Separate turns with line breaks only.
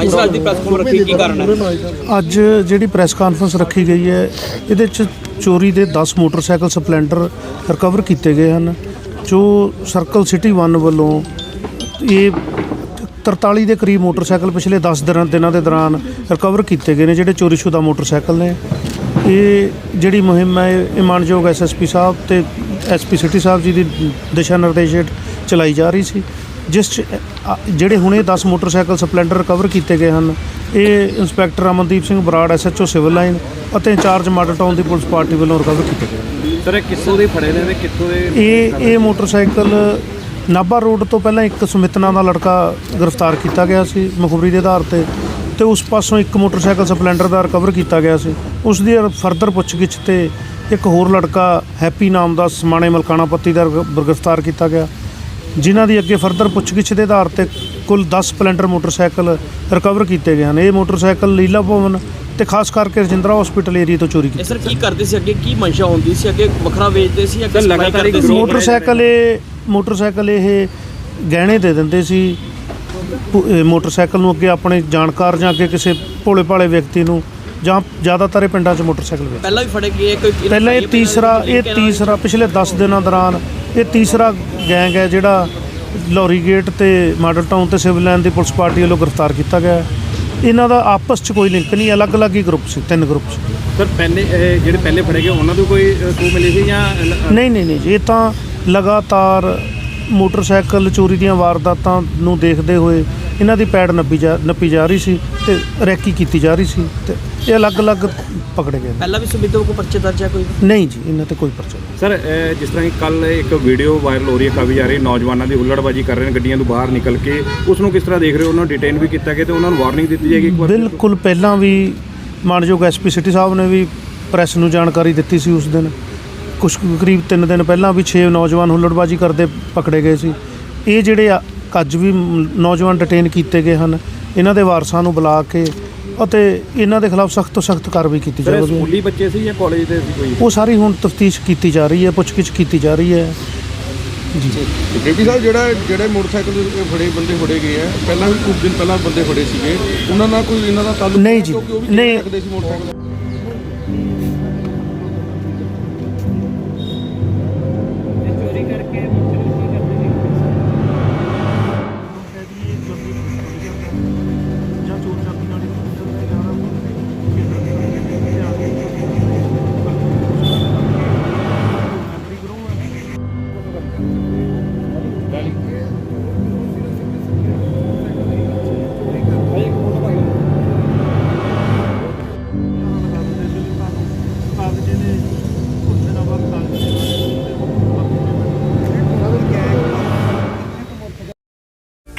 ਅੱਜ ਸਰ ਅੱਜ ਦੀ press conference ਰੱਖੀ ਕੀ ਕਾਰਨ ਹੈ?
ਅੱਜ ਜਿਹੜੀ ਪ੍ਰੈਸ ਕਾਨਫਰੰਸ ਰੱਖੀ ਗਈ ਹੈ ਇਹਦੇ ਚ ਚੋਰੀ ਦੇ 10 ਮੋਟਰਸਾਈਕਲ ਸਪਲੈਂਡਰ ਰਿਕਵਰ ਕੀਤੇ ਗਏ ਹਨ। ਜੋ ਸਰਕਲ ਸਿਟੀ 1 ਵੱਲੋਂ ਇਹ 43 ਦੇ ਕਰੀਬ ਮੋਟਰਸਾਈਕਲ ਪਿਛਲੇ 10 ਦਿਨਾਂ ਦਿਨਾਂ ਦੇ ਦੌਰਾਨ ਰਿਕਵਰ ਕੀਤੇ ਗਏ ਨੇ ਜਿਹੜੇ ਚੋਰੀਸ਼ੁਦਾ ਮੋਟਰਸਾਈਕਲ ਨੇ। ਇਹ ਜਿਹੜੀ ਮੁਹਿੰਮ ਹੈ ਇਹ ਮਾਨਯੋਗ ਐਸਐਸਪੀ ਸਾਹਿਬ ਤੇ ਐਸਪੀ ਸਿਟੀ ਸਾਹਿਬ ਜੀ ਦੀ ਦਿਸ਼ਾ ਨਿਰਦੇਸ਼ ਹੇਠ ਚਲਾਈ ਜਾ ਰਹੀ ਸੀ ਜਿਸ 'ਚ ਜਿਹੜੇ ਹੁਣੇ 10 ਮੋਟਰਸਾਈਕਲ ਸਪਲੈਂਡਰ ਰਿਕਵਰ ਕੀਤੇ ਗਏ ਹਨ ਇਹ inspector Amandeep Singh Brar SHO civil line ਅਤੇ ਇੰਚਾਰਜ ਮਾਡਲ ਟਾਊਨ ਦੀ ਪੁਲਿਸ ਪਾਰਟੀ ਵੱਲੋਂ ਰਿਕਵਰ ਕੀਤੇ ਗਏ
ਸਰ ਇਹ ਕਿੱਥੋਂ ਦੇ ਫੜੇ ਨੇ ਤੇ ਕਿੱਥੋਂ ਦੇ
ਇਹ ਇਹ ਮੋਟਰਸਾਈਕਲ ਨਾਭਾ ਰੋਡ ਤੋਂ ਪਹਿਲਾਂ ਇੱਕ ਸੁਮਿਤਨਾ ਦਾ ਲੜਕਾ ਗ੍ਰਿਫਤਾਰ ਕੀਤਾ ਗਿਆ ਸੀ ਮੁਖਬਰੀ ਦੇ ਆਧਾਰ ਤੇ ਤੇ ਉਸ ਪਾਸੋਂ ਇੱਕ ਮੋਟਰਸਾਈਕਲ ਸਪਲੈਂਡਰ ਦਾ ਰਿਕਵਰ ਕੀਤਾ ਗਿਆ ਸੀ। ਉਸ ਦੀ ਫਰਦਰ ਪੁੱਛਗਿੱਛ ਤੇ ਇੱਕ ਹੋਰ ਲੜਕਾ ਹੈਪੀ ਨਾਮ ਦਾ ਸਮਾਣੇ ਮਲਕਾਣਾ ਪੱਤੀ ਦਾ ਗ੍ਰਿਫਤਾਰ ਕੀਤਾ ਗਿਆ ਜਿਨ੍ਹਾਂ ਦੀ ਅੱਗੇ ਫਰਦਰ ਪੁੱਛਗਿੱਛ ਦੇ ਆਧਾਰ ਤੇ ਕੁੱਲ 10 ਸਪਲੈਂਡਰ ਮੋਟਰਸਾਈਕਲ ਰਿਕਵਰ ਕੀਤੇ ਗਏ ਹਨ। ਇਹ ਮੋਟਰਸਾਈਕਲ ਲੀਲਾ ਭਵਨ ਤੇ ਖਾਸ ਕਰਕੇ ਰਜਿੰਦਰਾ ਹਸਪੀਟਲ ਏਰੀਆ ਤੋਂ ਚੋਰੀ ਕੀਤੇ
ਸਰ ਕੀ ਕਰਦੇ ਸੀ? ਅੱਗੇ ਕੀ ਮਨਸ਼ਾ ਹੁੰਦੀ ਸੀ? ਅੱਗੇ ਵੱਖਰਾ ਵੇਚਦੇ ਸੀ ਅੱਗੇ
ਲਗਾਤਾਰ
ਮੋਟਰਸਾਈਕਲ ਇਹ ਮੋਟਰਸਾਈਕਲ ਇਹ ਗਹਿਣੇ ਦੇ ਦਿੰਦੇ ਸੀ। ਮੋਟਰਸਾਈਕਲ ਨੂੰ ਅੱਗੇ ਆਪਣੇ ਜਾਣਕਾਰ ਜਾਂ ਅੱਗੇ ਕਿਸੇ ਭੋਲੇ ਭਾਲੇ ਵਿਅਕਤੀ ਨੂੰ ਜਾਂ ਜ਼ਿਆਦਾਤਰ ਇਹ ਪਿੰਡਾਂ 'ਚ ਮੋਟਰਸਾਈਕਲ ਵੇਚਦੇ।
ਪਹਿਲਾਂ ਵੀ ਫੜੇ ਗਏ ਕੋਈ
ਪਹਿਲਾਂ ਇਹ ਤੀਸਰਾ ਇਹ ਤੀਸਰਾ ਪਿਛਲੇ 10 ਦਿਨਾਂ ਦੌਰਾਨ ਇਹ ਤੀਸਰਾ ਗੈਂਗ ਹੈ ਜਿਹੜਾ ਲੋਰੀ ਗੇਟ ਤੇ ਮਾਡਲ ਟਾਊਨ ਤੇ ਸਿਵਲ ਲਾਈਨ ਦੀ ਪੁਲਿਸ ਪਾਰਟੀ ਵੱਲੋਂ ਗ੍ਰਿਫਤਾਰ ਕੀਤਾ ਗਿਆ ਹੈ। ਇਹਨਾਂ ਦਾ ਆਪਸ 'ਚ ਕੋਈ ਲਿੰਕ ਨਹੀਂ ਅਲੱਗ-ਅਲੱਗ ਹੀ ਗਰੁੱਪ ਸੀ ਤਿੰਨ ਗਰੁੱਪ ਸੀ।
ਸਰ ਪਹਿਲੇ ਇਹ ਜਿਹੜੇ ਪਹਿਲੇ ਫੜੇ ਗਏ ਉਹਨਾਂ ਤੋਂ ਕੋਈ ਕੂ ਮਿਲੀ ਸੀ ਜਾਂ
ਨਹੀਂ ਨਹੀਂ ਨਹੀਂ ਇਹ ਤਾਂ ਲਗਾਤਾਰ ਮੋਟਰਸਾਈਕਲ ਚੋਰੀ ਦੀਆਂ ਵਾਰਦਾਤਾਂ ਨੂੰ ਦੇਖਦੇ ਹੋਏ ਇਹਨਾਂ ਦੀ ਪੈੜ ਨੱਪੀ ਜਾ ਨੱਪੀ ਜਾ ਰਹੀ ਸੀ ਤੇ ਰੈਕੀ ਕੀਤੀ ਜਾ ਰਹੀ ਸੀ ਤੇ ਇਹ ਅਲੱਗ-ਅਲੱਗ ਪਕੜੇ ਗਏ ਨੇ।
ਪਹਿਲਾਂ ਵੀ ਸੁਬਿਧੋ ਕੋ ਪਰਚੇ ਦਰਜ ਹੈ ਕੋਈ?
ਨਹੀਂ ਜੀ ਇਹਨਾਂ ਤੇ ਕੋਈ ਪਰਚਾ ਨਹੀਂ।
ਸਰ ਇਹ ਜਿਸ ਤਰ੍ਹਾਂ ਕਿ ਕੱਲ ਇੱਕ ਵੀਡੀਓ ਵਾਇਰਲ ਹੋ ਰਹੀ ਹੈ ਕਾਫੀ ਜਾ ਰਹੀ ਨੌਜਵਾਨਾਂ ਦੀ ਹੁੱਲੜਬਾਜੀ ਕਰ ਰਹੇ ਨੇ ਗੱਡੀਆਂ ਤੋਂ ਬਾਹਰ ਨਿਕਲ ਕੇ। ਉਸ ਨੂੰ ਕਿਸ ਤਰ੍ਹਾਂ ਦੇਖ ਰਹੇ ਹੋ? ਉਹਨਾਂ ਨੂੰ ਡਿਟੇਨ ਵੀ ਕੀਤਾ ਗਿਆ ਤੇ ਉਹਨਾਂ ਨੂੰ ਵਾਰਨਿੰਗ ਦਿੱਤੀ ਜਾਏਗੀ ਇੱਕ ਵਾਰ
ਬਿਲਕੁਲ ਪਹਿਲਾਂ ਵੀ ਮਾਨਯੋਗ ਐਸਪੀ ਸਿਟੀ ਸਾਹਿਬ ਨੇ ਵੀ ਪ੍ਰੈਸ ਨੂੰ ਜਾਣਕਾਰੀ ਦਿੱਤੀ ਸੀ ਉਸ ਦਿਨ। ਕੁਝ ਕੁ ਕਰੀਬ 3 ਦਿਨ ਪਹਿਲਾਂ ਵੀ 6 ਨੌਜਵਾਨ ਹੁੱਲੜਬਾਜੀ ਕਰਦੇ ਪਕੜੇ ਗਏ ਸੀ। ਇਹ ਜਿਹੜੇ ਆ- ਅੱਜ ਵੀ ਮ- ਨੌਜਵਾਨ ਡਿਟੇਨ ਕੀਤੇ ਗਏ ਹਨ। ਇਹਨਾਂ ਦੇ ਵਾਰਸਾਂ ਨੂੰ ਬੁਲਾ ਕੇ ਅਤੇ ਇਹਨਾਂ ਦੇ ਖਿਲਾਫ ਸਖਤ ਤੋਂ ਸਖਤ ਕਾਰਵਾਈ ਕੀਤੀ
ਸਰ ਇਹ
ਜਾਵੇਗੀ।
ਸਕੂਲੀ ਬੱਚੇ ਸੀ ਜਾਂ ਕਾਲਜ ਦੇ ਸੀ ਕੋਈ?
ਉਹ ਸਾਰੀ ਹੁਣ ਤਫਤੀਸ਼ ਕੀਤੀ ਜਾ ਰਹੀ ਹੈ ਪੁੱਛਗਿੱਛ ਕੀਤੀ ਜਾ ਰਹੀ ਹੈ। ਜੀ।
ਬੇਬੀ ਸਾਹਿਬ ਜਿਹੜਾ ਜਿਹੜੇ ਮੋਟਰਸਾਈਕਲ ਦੇ ਫੜੇ ਬੰਦੇ ਫੜੇ ਗਏ ਆ ਪਹਿਲਾਂ ਵੀ ਕੁਝ ਦਿਨ ਪਹਿਲਾਂ ਬੰਦੇ ਫੜੇ ਸੀਗੇ। ਉਹਨਾਂ ਨਾਲ ਕੋਈ ਇਹਨਾਂ ਦਾ ਤਾਲੁਕ
ਨਹੀਂ ਜੀ,
ਕਿਉਂਕਿ ਉਹ ਵੀ
ਨਹੀਂ।
ਰੱਖਦੇ ਸੀ ਮੋਟਰਸਾਈਕਲ